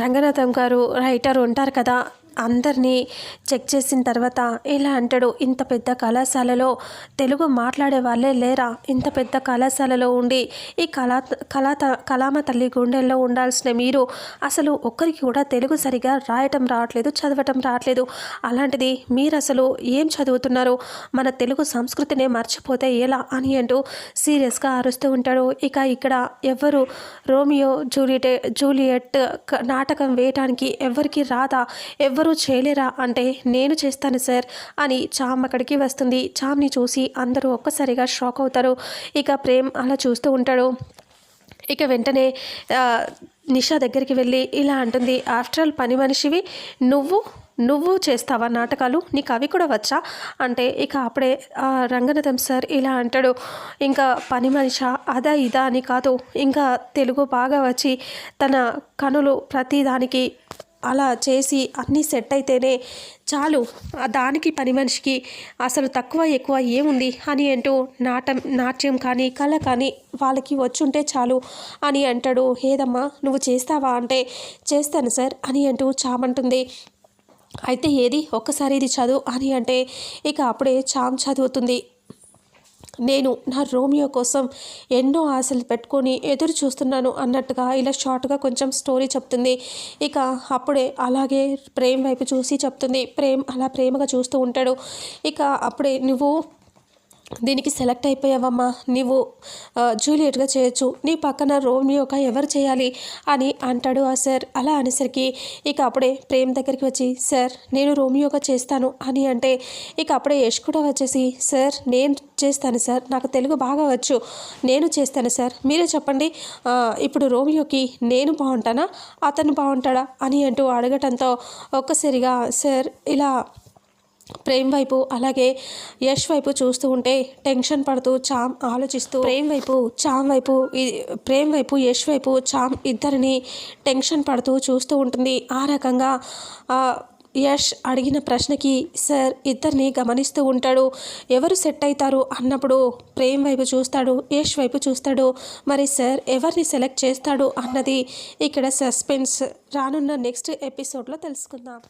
రంగనాథం గారు రైటర్ ఉంటారు కదా. అందరినీ చెక్ చేసిన తర్వాత ఇలా అంటాడు ఇంత పెద్ద కళాశాలలో తెలుగు మాట్లాడే వాళ్ళే లేరా? ఇంత పెద్ద కళాశాలలో ఉండి ఈ కళా కళా కళామ తల్లి గుండెల్లో ఉండాల్సిన మీరు అసలు ఒక్కరికి కూడా తెలుగు సరిగా రాయటం రావట్లేదు చదవటం రావట్లేదు. అలాంటిది మీరు అసలు ఏం చదువుతున్నారు? మన తెలుగు సంస్కృతినే మర్చిపోతే ఎలా? అని అంటూ సీరియస్గా అరుస్తూ ఉంటాడు. ఇక ఇక్కడ ఎవరు రోమియో జూలియట్ జూలియట్ నాటకం వేయటానికి ఎవరికి రాదా? ఎవరు ఎవరూ చేయలేరా అంటే నేను చేస్తాను సార్ అని చామ్ అక్కడికి వస్తుంది. చామ్ని చూసి అందరూ ఒక్కసారిగా షాక్ అవుతారు. ఇక ప్రేమ్ అలా చూస్తూ ఉంటాడు. ఇక వెంటనే నిషా దగ్గరికి వెళ్ళి ఇలా అంటుంది ఆఫ్టర్ ఆల్ పని మనిషివి. నువ్వు నువ్వు చేస్తావా నాటకాలు? నీకు అవి కూడా వచ్చా? అంటే ఇక అప్పుడే రంగనాథం సార్ ఇలా అంటాడు. ఇంకా పని మనిష అదా ఇదా అని కాదు. ఇంకా తెలుగు బాగా వచ్చి తన కనులు ప్రతిదానికి అలా చేసి అన్నీ సెట్ అయితేనే చాలు. దానికి పని మనిషికి అసలు తక్కువ ఎక్కువ ఏముంది అని అంటూ నాటం నాట్యం కానీ కళ కానీ వాళ్ళకి వచ్చుంటే చాలు అని అంటాడు. ఏదమ్మా నువ్వు చేస్తావా అంటే చేస్తాను సార్ అని అంటూ చామంటుంది. అయితే ఏది? ఒక్కసారి ఇది చదువు అని అంటే ఇక అప్పుడే చామ్ చదువుతుంది. నేను నా రోమియో కోసం ఎన్నో ఆశలు పెట్టుకొని ఎదురు చూస్తున్నాను అన్నట్టుగా ఇలా షార్ట్గా కొంచెం స్టోరీ చెప్తుంది. ఇక అప్పుడే అలాగే ప్రేమ్ వైపు చూసి చెప్తుంది. ప్రేమ్ అలా ప్రేమగా చూస్తూ ఉంటాడు. ఇక అప్పుడే నువ్వు దీనికి సెలెక్ట్ అయిపోయావమ్మా. నీవు జూలియట్గా చేయొచ్చు. నీ పక్కన రోమియోగా ఎవరు చేయాలి అని అంటాడు ఆ సార్. అలా అనేసరికి ఇక అప్పుడే ప్రేమ్ దగ్గరికి వచ్చి సార్ నేను రోమియోగా చేస్తాను అని అంటే ఇక అప్పుడే యష్ కూడా వచ్చేసి సార్ నేను చేస్తాను సార్. నాకు తెలుగు బాగా వచ్చు. నేను చేస్తాను సార్. మీరే చెప్పండి. ఇప్పుడు రోమియోకి నేను బాగుంటానా? అతను బాగుంటాడా? అని అంటూ అడగటంతో ఒక్కసారిగా సార్ ఇలా ప్రేమ్ వైపు అలాగే యష్ వైపు చూస్తూ ఉంటే టెన్షన్ పడుతూ చామ్ ఆలోచిస్తూ ప్రేమ్ వైపు చామ్ వైపు ప్రేమ్ వైపు యష్ వైపు చామ్ ఇద్దరిని టెన్షన్ పడుతూ చూస్తూ ఉంటుంది. ఆ రకంగా యష్ అడిగిన ప్రశ్నకి సార్ ఇద్దరిని గమనిస్తూ ఉంటాడు. ఎవరు సెట్ అవుతారు అన్నప్పుడు ప్రేమ్ వైపు చూస్తాడు యష్ వైపు చూస్తాడు. మరి సార్ ఎవరిని సెలెక్ట్ చేస్తాడు అన్నది ఇక్కడ సస్పెన్స్. రానున్న నెక్స్ట్ ఎపిసోడ్లో తెలుసుకుందాం.